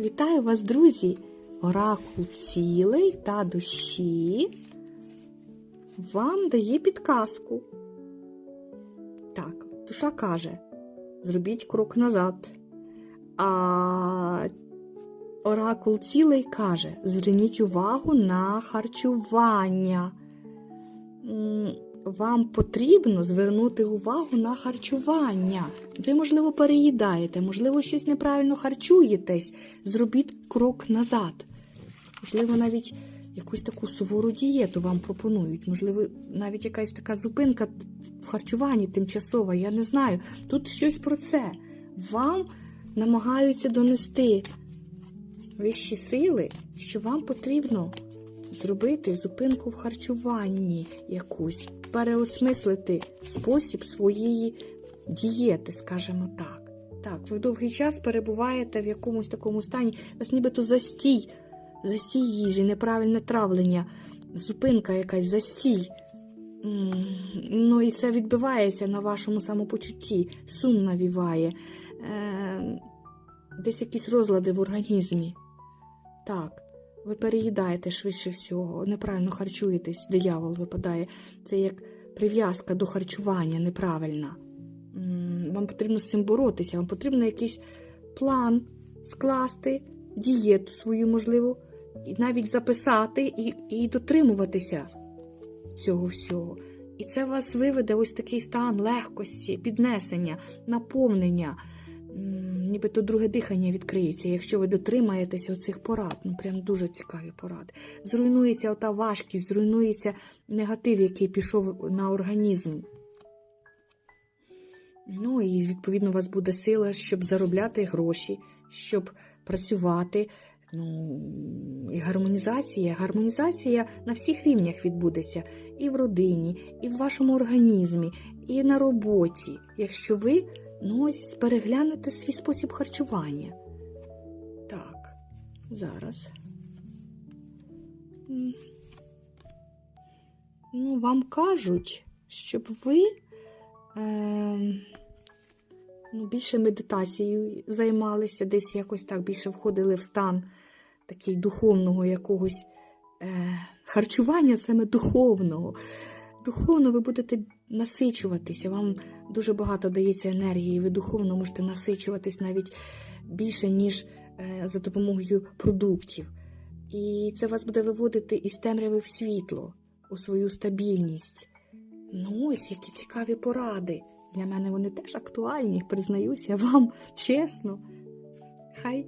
Вітаю вас, друзі! Оракул цілей та душі вам дає підказку. Так, душа каже: зробіть крок назад. А оракул цілей каже: зверніть увагу на харчування. Вам потрібно звернути увагу на харчування. Ви, можливо, переїдаєте, можливо, щось неправильно харчуєтесь. Зробіть крок назад. Можливо, навіть якусь таку сувору дієту вам пропонують. Можливо, навіть якась така зупинка в харчуванні тимчасова, я не знаю. Тут щось про це. Вам намагаються донести вищі сили, що вам потрібно зробити зупинку в харчуванні якусь, переосмислити спосіб своєї дієти, скажімо так. Так, ви довгий час перебуваєте в якомусь такому стані, вас нібито застій, застій їжі, неправильне травлення, зупинка якась, застій. Ну і це відбивається на вашому самопочутті, сум навіває, е, десь якісь розлади в організмі. Так, ви переїдаєте швидше всього, неправильно харчуєтесь, диявол випадає. Це як прив'язка до харчування неправильна. Вам потрібно з цим боротися, вам потрібно якийсь план скласти, дієту свою, можливо, і навіть записати і, і дотримуватися цього всього. І це вас виведе ось такий стан легкості, піднесення, наповнення. Нібито друге дихання відкриється, якщо ви дотримаєтеся оцих порад. Ну, прям дуже цікаві поради. Зруйнується ота важкість, зруйнується негатив, який пішов на організм. Ну і відповідно у вас буде сила, щоб заробляти гроші, щоб працювати. Ну, і гармонізація. Гармонізація на всіх рівнях відбудеться. І в родині, і в вашому організмі, і на роботі. Якщо ви ну, ось переглянете свій спосіб харчування. Так, зараз. Ну, вам кажуть, щоб ви е, ну, більше медитацією займалися, десь якось так більше входили в стан такий духовного якогось е, харчування, саме духовного. Духовно ви будете насичуватися, вам дуже багато дається енергії, ви духовно можете насичуватись навіть більше, ніж е, за допомогою продуктів. І це вас буде виводити із темряви в світло, у свою стабільність. Ну, ось які цікаві поради. Для мене вони теж актуальні, признаюся вам чесно. Хай